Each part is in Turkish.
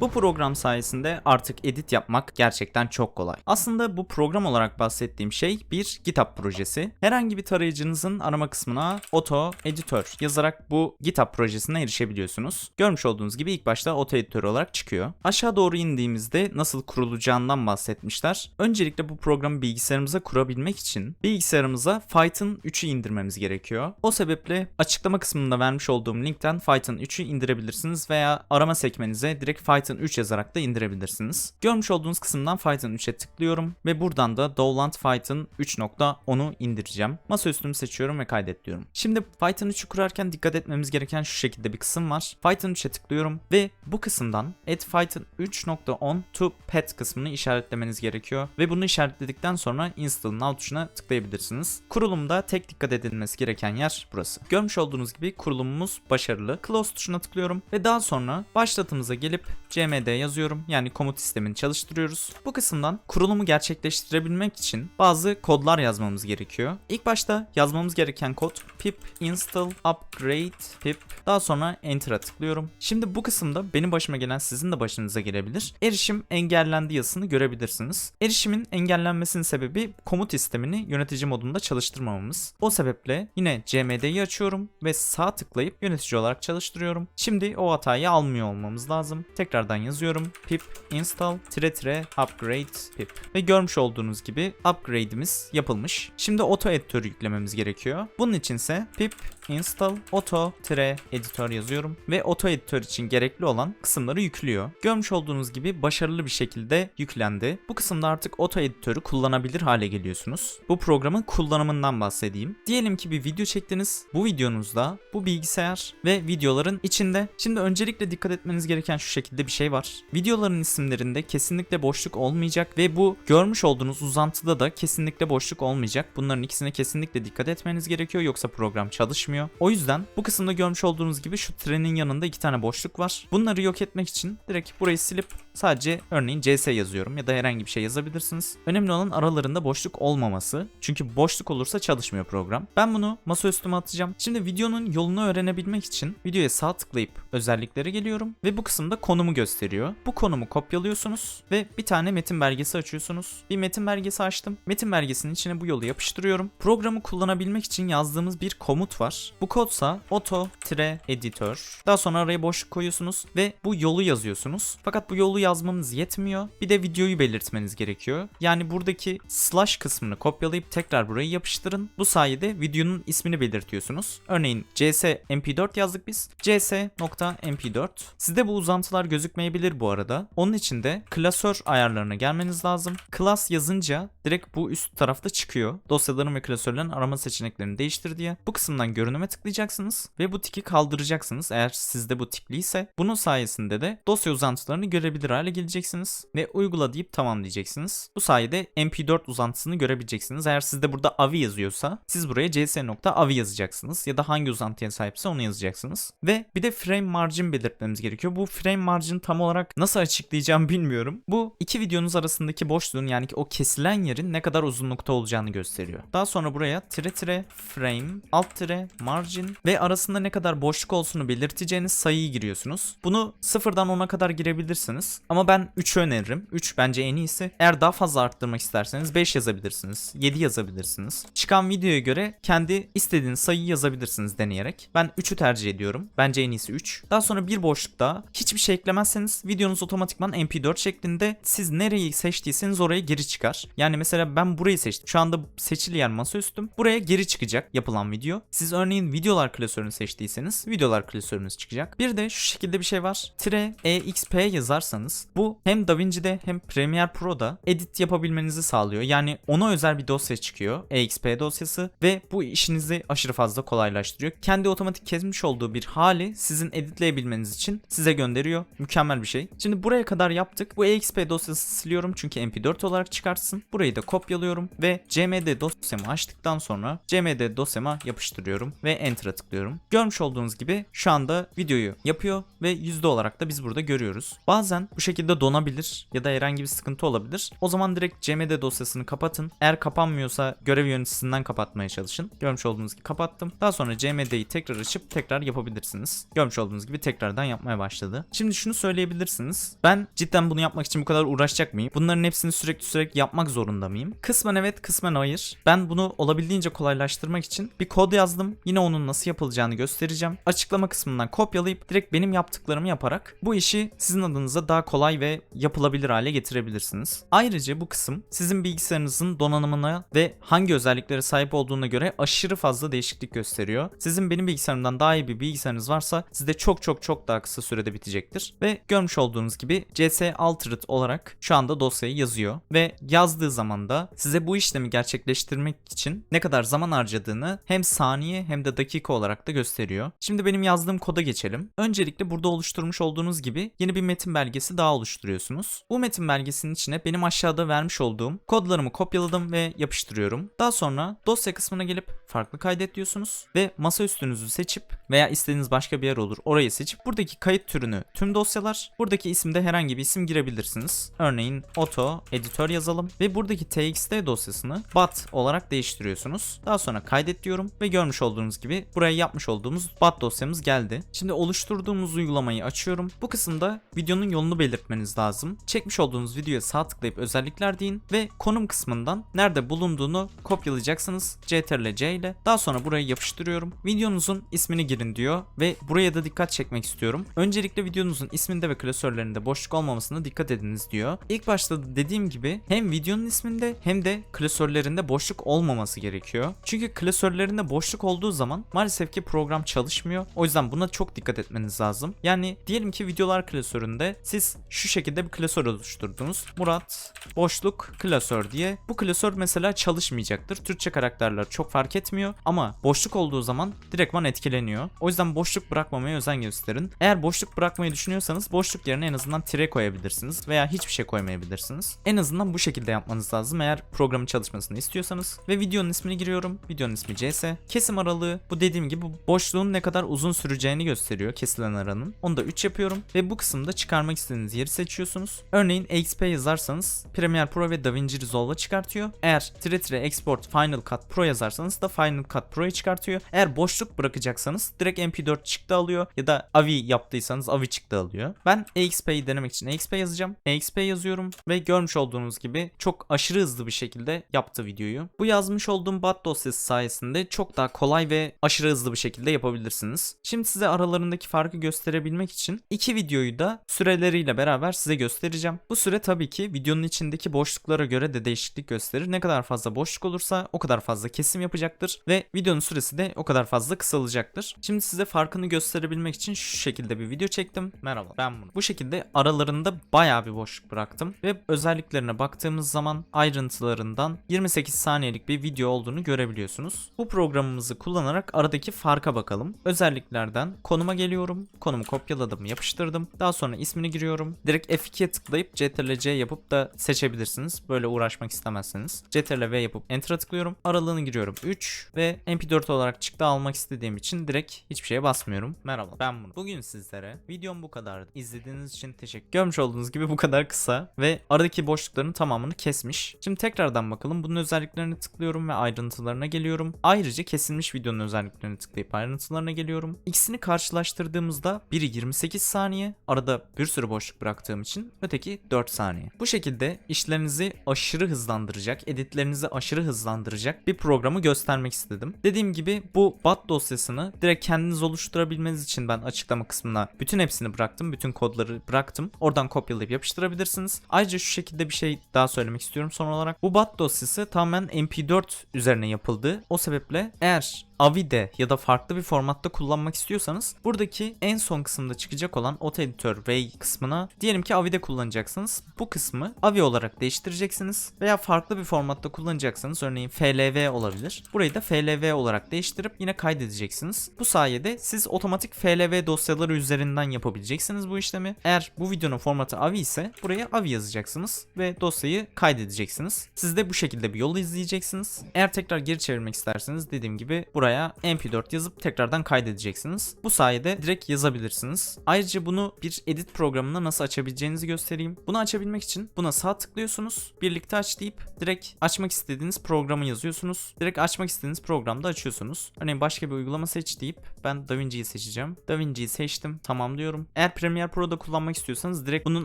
Bu program sayesinde artık edit yapmak gerçekten çok kolay. Aslında bu program olarak bahsettiğim şey bir GitHub projesi. Herhangi bir tarayıcınızın arama kısmına Auto Editor yazarak bu GitHub projesine erişebiliyorsunuz. Görmüş olduğunuz gibi ilk başta Auto Editor olarak çıkıyor. Aşağı doğru indiğimizde nasıl kurulacağından bahsetmişler. Öncelikle bu programı bilgisayarımıza kurabilmek için bilgisayarımıza Python 3'ü indirmemiz gerekiyor. O sebeple açıklama kısmında vermiş olduğum linkten Python 3'ü indirebilirsiniz veya arama sekmenize direkt Python 3 yazarak da indirebilirsiniz. Görmüş olduğunuz kısımdan Python 3'e tıklıyorum ve buradan da Dowland Python 3.10'u indireceğim. Masaüstümü seçiyorum ve kaydet diyorum. Şimdi Python 3'ü kurarken dikkat etmemiz gereken şu şekilde bir kısım var. Python 3'e tıklıyorum ve bu kısımdan add Python 3.10 to pet kısmını işaretlemeniz gerekiyor ve bunu işaretledikten sonra install now tuşuna tıklayabilirsiniz. Kurulumda tek dikkat edilmesi gereken yer burası. Görmüş olduğunuz gibi kurulumumuz başarılı. Close tuşuna tıklıyorum ve daha sonra başlatımıza gelip cmd yazıyorum. Yani komut sistemini çalıştırıyoruz. Bu kısımdan kurulumu gerçekleştirebilmek için bazı kodlar yazmamız gerekiyor. İlk başta yazmamız gereken kod pip install upgrade pip daha sonra enter'a tıklıyorum. Şimdi bu kısımda benim başıma gelen sizin de başınıza gelebilir. Erişim engellendi yazısını görebilirsiniz. Erişimin engellenmesinin sebebi komut sistemini yönetici modunda çalıştırmamamız. O sebeple yine cmd'yi açıyorum ve sağ tıklayıp yönetici olarak çalıştırıyorum. Şimdi o hatayı almıyor olmamız lazım. Tekrardan yazıyorum. pip install tire tire upgrade pip. Ve görmüş olduğunuz gibi upgrade'imiz yapılmış. Şimdi auto editörü yüklememiz gerekiyor. Bunun içinse pip install auto tire editör yazıyorum ve auto editör için gerekli olan kısımları yüklüyor. Görmüş olduğunuz gibi başarılı bir şekilde yüklendi. Bu kısımda artık auto editörü kullanabilir hale geliyorsunuz. Bu programın kullanımından bahsedeyim. Diyelim ki bir video çektiniz. Bu videonuzda bu bilgisayar ve videoların içinde. Şimdi öncelikle dikkat etmeniz gereken şu şekilde bir şey var. Videoların isimlerinde kesinlikle boşluk olmayacak ve bu görmüş olduğunuz uzantıda da kesinlikle boşluk olmayacak. Bunların ikisine kesinlikle dikkat etmeniz gerekiyor yoksa program çalışmıyor. O yüzden bu kısımda görmüş olduğunuz gibi şu trenin yanında iki tane boşluk var. Bunları yok etmek için direkt burayı silip sadece örneğin CS yazıyorum ya da herhangi bir şey yazabilirsiniz. Önemli olan aralarında boşluk olmaması. Çünkü boşluk olursa çalışmıyor program. Ben bunu masaüstüme atacağım. Şimdi videonun yolunu öğrenebilmek için videoya sağ tıklayıp özelliklere geliyorum ve bu kısımda konumu gösteriyor. Bu konumu kopyalıyorsunuz ve bir tane metin belgesi açıyorsunuz. Bir metin belgesi açtım. Metin belgesinin içine bu yolu yapıştırıyorum. Programı kullanabilmek için yazdığımız bir komut var. Bu kodsa auto-editor. Daha sonra araya boşluk koyuyorsunuz ve bu yolu yazıyorsunuz. Fakat bu yolu yazmanız yetmiyor. Bir de videoyu belirtmeniz gerekiyor. Yani buradaki slash kısmını kopyalayıp tekrar buraya yapıştırın. Bu sayede videonun ismini belirtiyorsunuz. Örneğin cs mp4 yazdık biz. cs.mp4. Sizde bu uzantılar gözükmeyebilir bu arada. Onun için de klasör ayarlarına gelmeniz lazım. Class yazınca direkt bu üst tarafta çıkıyor. Dosyaların ve klasörlerin arama seçeneklerini değiştir diye. Bu kısımdan görünüme tıklayacaksınız ve bu tiki kaldıracaksınız eğer sizde bu tikliyse. Bunun sayesinde de dosya uzantılarını görebilir hale geleceksiniz ve uygula deyip tamam diyeceksiniz. Bu sayede mp4 uzantısını görebileceksiniz. Eğer sizde burada avi yazıyorsa siz buraya cs.avi yazacaksınız ya da hangi uzantıya sahipse onu yazacaksınız. Ve bir de frame margin belirtmemiz gerekiyor. Bu frame margin tam olarak nasıl açıklayacağım bilmiyorum. Bu iki videonuz arasındaki boşluğun yani o kesilen yerin ne kadar uzunlukta olacağını gösteriyor. Daha sonra buraya tire tire frame alt tire margin ve arasında ne kadar boşluk olsunu belirteceğiniz sayıyı giriyorsunuz. Bunu sıfırdan 10'a kadar girebilirsiniz. Ama ben 3'ü öneririm. 3 bence en iyisi. Eğer daha fazla arttırmak isterseniz 5 yazabilirsiniz. 7 yazabilirsiniz. Çıkan videoya göre kendi istediğiniz sayıyı yazabilirsiniz deneyerek. Ben 3'ü tercih ediyorum. Bence en iyisi 3. Daha sonra bir boşluk daha. Hiçbir şey eklemezseniz videonuz otomatikman mp4 şeklinde siz nereyi seçtiyseniz oraya geri çıkar. Yani mesela ben burayı seçtim. Şu anda seçili yer masaüstüm. Buraya geri çıkacak yapılan video. Siz örneğin videolar klasörünü seçtiyseniz videolar klasörünüz çıkacak. Bir de şu şekilde bir şey var. Tire exp yazarsanız bu hem DaVinci'de hem Premiere Pro'da edit yapabilmenizi sağlıyor. Yani ona özel bir dosya çıkıyor. exp dosyası ve bu işinizi aşırı fazla kolaylaştırıyor. Kendi otomatik kesmiş olduğu bir hali sizin editleyebilmeniz için size gönderiyor. Mükemmel bir şey. Şimdi buraya kadar yaptık. Bu exp dosyası siliyorum çünkü mp4 olarak çıkartsın. Burayı da kopyalıyorum ve cmd dosyamı açtıktan sonra cmd dosyama yapıştırıyorum. ve Enter'a tıklıyorum. Görmüş olduğunuz gibi şu anda videoyu yapıyor ve yüzde olarak da biz burada görüyoruz. Bazen bu şekilde donabilir ya da herhangi bir sıkıntı olabilir. O zaman direkt CMD dosyasını kapatın. Eğer kapanmıyorsa görev yöneticisinden kapatmaya çalışın. Görmüş olduğunuz gibi kapattım. Daha sonra CMD'yi tekrar açıp tekrar yapabilirsiniz. Görmüş olduğunuz gibi tekrardan yapmaya başladı. Şimdi şunu söyleyebilirsiniz. Ben cidden bunu yapmak için bu kadar uğraşacak mıyım? Bunların hepsini sürekli sürekli yapmak zorunda mıyım? Kısmen evet, kısmen hayır. Ben bunu olabildiğince kolaylaştırmak için bir kod yazdım. Yine onun nasıl yapılacağını göstereceğim. Açıklama kısmından kopyalayıp direkt benim yaptıklarımı yaparak bu işi sizin adınıza daha kolay ve yapılabilir hale getirebilirsiniz. Ayrıca bu kısım sizin bilgisayarınızın donanımına ve hangi özelliklere sahip olduğuna göre aşırı fazla değişiklik gösteriyor. Sizin benim bilgisayarımdan daha iyi bir bilgisayarınız varsa sizde çok çok çok daha kısa sürede bitecektir. Ve görmüş olduğunuz gibi CS Altered olarak şu anda dosyayı yazıyor ve yazdığı zaman da size bu işlemi gerçekleştirmek için ne kadar zaman harcadığını hem saniye hem de dakika olarak da gösteriyor. Şimdi benim yazdığım koda geçelim. Öncelikle burada oluşturmuş olduğunuz gibi yeni bir metin belgesi daha oluşturuyorsunuz. Bu metin belgesinin içine benim aşağıda vermiş olduğum kodlarımı kopyaladım ve yapıştırıyorum. Daha sonra dosya kısmına gelip farklı kaydet diyorsunuz ve masa üstünüzü seçip veya istediğiniz başka bir yer olur orayı seçip buradaki kayıt türünü tüm dosyalar buradaki isimde herhangi bir isim girebilirsiniz. Örneğin auto editör yazalım ve buradaki txt dosyasını bat olarak değiştiriyorsunuz. Daha sonra kaydet diyorum ve görmüş olduğunuz gibi buraya yapmış olduğumuz bat dosyamız geldi. Şimdi oluşturduğumuz uygulamayı açıyorum. Bu kısımda videonun yolunu belirtmeniz lazım. Çekmiş olduğunuz videoya sağ tıklayıp özellikler deyin ve konum kısmından nerede bulunduğunu kopyalayacaksınız. Ctrl C ile. Daha sonra buraya yapıştırıyorum. Videonuzun ismini girin diyor ve buraya da dikkat çekmek istiyorum. Öncelikle videonuzun isminde ve klasörlerinde boşluk olmamasına dikkat ediniz diyor. İlk başta dediğim gibi hem videonun isminde hem de klasörlerinde boşluk olmaması gerekiyor. Çünkü klasörlerinde boşluk olduğu zaman maalesef ki program çalışmıyor. O yüzden buna çok dikkat etmeniz lazım. Yani diyelim ki videolar klasöründe siz şu şekilde bir klasör oluşturdunuz. Murat boşluk klasör diye. Bu klasör mesela çalışmayacaktır. Türkçe karakterler çok fark etmiyor ama boşluk olduğu zaman direktman etkileniyor. O yüzden boşluk bırakmamaya özen gösterin. Eğer boşluk bırakmayı düşünüyorsanız boşluk yerine en azından tire koyabilirsiniz veya hiçbir şey koymayabilirsiniz. En azından bu şekilde yapmanız lazım eğer programın çalışmasını istiyorsanız. Ve videonun ismini giriyorum. Videonun ismi CS. Kesim aralığı bu dediğim gibi boşluğun ne kadar uzun süreceğini gösteriyor kesilen aranın. Onu da 3 yapıyorum ve bu kısımda çıkarmak istediğiniz yeri seçiyorsunuz. Örneğin XP yazarsanız Premiere Pro ve DaVinci Resolve'a çıkartıyor. Eğer tire tire export Final Cut Pro yazarsanız da Final Cut Pro'yu çıkartıyor. Eğer boşluk bırakacaksanız direkt MP4 çıktı alıyor ya da AVI yaptıysanız AVI çıktı alıyor. Ben EXP'yi denemek için EXP yazacağım. EXP yazıyorum ve görmüş olduğunuz gibi çok aşırı hızlı bir şekilde yaptı videoyu. Bu yazmış olduğum bat dosyası sayesinde çok daha kolay ve aşırı hızlı bir şekilde yapabilirsiniz. Şimdi size aralarındaki farkı gösterebilmek için iki videoyu da süreleriyle beraber size göstereceğim. Bu süre tabii ki videonun içindeki boşluklara göre de değişiklik gösterir. Ne kadar fazla boşluk olursa o kadar fazla kesim yapacaktır ve videonun süresi de o kadar fazla kısalacaktır. Şimdi size farkını gösterebilmek için şu şekilde bir video çektim. Merhaba ben bunu. Bu şekilde aralarında bayağı bir boşluk bıraktım ve özelliklerine baktığımız zaman ayrıntılarından 28 saniyelik bir video olduğunu görebiliyorsunuz. Bu programımızı kullanarak aradaki farka bakalım. Özelliklerden konuma geliyorum. Konumu kopyaladım, yapıştırdım. Daha sonra ismini giriyorum. Direkt F2'ye tıklayıp Ctrl C yapıp da seçebilirsiniz. Böyle uğraşmak istemezseniz. Ctrl V yapıp Enter'a tıklıyorum. Aralığını giriyorum 3 ve MP4 olarak çıktı almak istediğim için direkt hiçbir şeye basmıyorum. Merhaba ben bunu. Bugün sizlere videom bu kadardı. İzlediğiniz için teşekkür Görmüş olduğunuz gibi bu kadar kısa ve aradaki boşlukların tamamını kesmiş. Şimdi tekrardan bakalım. Bunun özelliklerini tıklıyorum ve ayrıntılarına geliyorum. Ayrıca kesilmiş videonun özelliklerini tıklayıp ayrıntılarına geliyorum. İkisini karşılaştırdığımızda biri 28 saniye, arada bir sürü boşluk bıraktığım için öteki 4 saniye. Bu şekilde işlerinizi aşırı hızlandıracak, editlerinizi aşırı hızlandıracak bir programı göstermek istedim. Dediğim gibi bu bat dosyasını direkt kendiniz oluşturabilmeniz için ben açıklama kısmına bütün hepsini bıraktım. Bütün kodları bıraktım. Oradan kopyalayıp yapıştırabilirsiniz. Ayrıca şu şekilde bir şey daha söylemek istiyorum son olarak. Bu bat dosyası tamamen MP4 üzerine yapıldı. O sebeple eğer Avi'de ya da farklı bir formatta kullanmak istiyorsanız buradaki en son kısımda çıkacak olan Auto Editor Way kısmına diyelim ki Avi'de kullanacaksınız. Bu kısmı Avi olarak değiştireceksiniz veya farklı bir formatta kullanacaksanız örneğin FLV olabilir. Burayı da FLV olarak değiştirip yine kaydedeceksiniz. Bu sayede siz otomatik FLV dosyaları üzerinden yapabileceksiniz bu işlemi. Eğer bu videonun formatı Avi ise buraya Avi yazacaksınız ve dosyayı kaydedeceksiniz. Siz de bu şekilde bir yol izleyeceksiniz. Eğer tekrar geri çevirmek isterseniz dediğim gibi buraya buraya mp4 yazıp tekrardan kaydedeceksiniz. Bu sayede direkt yazabilirsiniz. Ayrıca bunu bir edit programında nasıl açabileceğinizi göstereyim. Bunu açabilmek için buna sağ tıklıyorsunuz. Birlikte aç deyip direkt açmak istediğiniz programı yazıyorsunuz. Direkt açmak istediğiniz programda açıyorsunuz. Örneğin başka bir uygulama seç deyip ben DaVinci'yi seçeceğim. DaVinci'yi seçtim. Tamam diyorum. Eğer Premiere Pro'da kullanmak istiyorsanız direkt bunun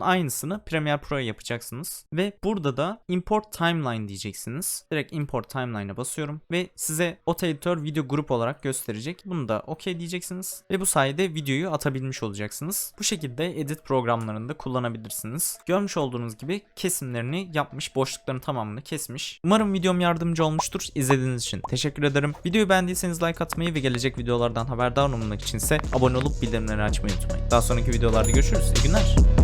aynısını Premiere Pro'ya yapacaksınız. Ve burada da Import Timeline diyeceksiniz. Direkt Import Timeline'a basıyorum ve size Auto Editor video grup olarak gösterecek. Bunu da OK diyeceksiniz ve bu sayede videoyu atabilmiş olacaksınız. Bu şekilde edit programlarında kullanabilirsiniz. Görmüş olduğunuz gibi kesimlerini yapmış, boşlukların tamamını kesmiş. Umarım videom yardımcı olmuştur. İzlediğiniz için teşekkür ederim. Videoyu beğendiyseniz like atmayı ve gelecek videolardan haberdar olmak için ise abone olup bildirimleri açmayı unutmayın. Daha sonraki videolarda görüşürüz. İyi günler.